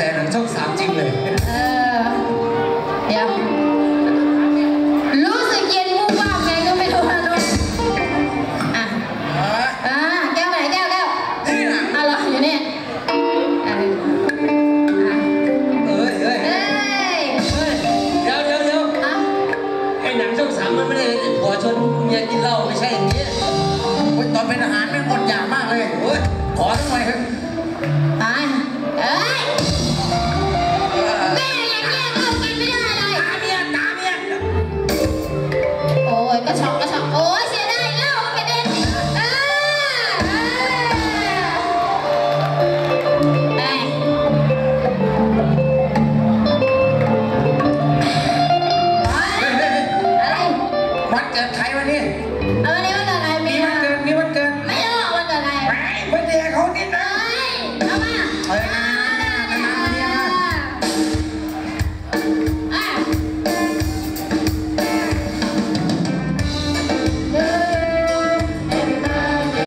สหนังช่องสามจริงเลย เออยังรู้สึกเย็นวูบวาบไงก็ไม่รู้นะนุ่นอะ อ่า แก้วไหนแก้วแก้วนี่นอเหรออยู่นี่อะอ่เอ้ยเฮ้ยเดียวเดียวเดียวอะไอ้หนังช่องสามมันไม่ได้ไอ้ผัวชนเมียกินเหล้าไม่ใช่อย่นี้โอ๊อเป็นอาหารแม่งอดอยากมากเลยโอ้ยขอทำไมครับ ไปเฮ้ยิดใครวันี่เออนี้วันเกิดนายเมียวันเกิดนี่วันเกิดไม่รู้วันเกิดนายแหมเพื่อนเดียเขานิดนนะเฮ้ยเอามาเฮ้ยนานๆเมียมา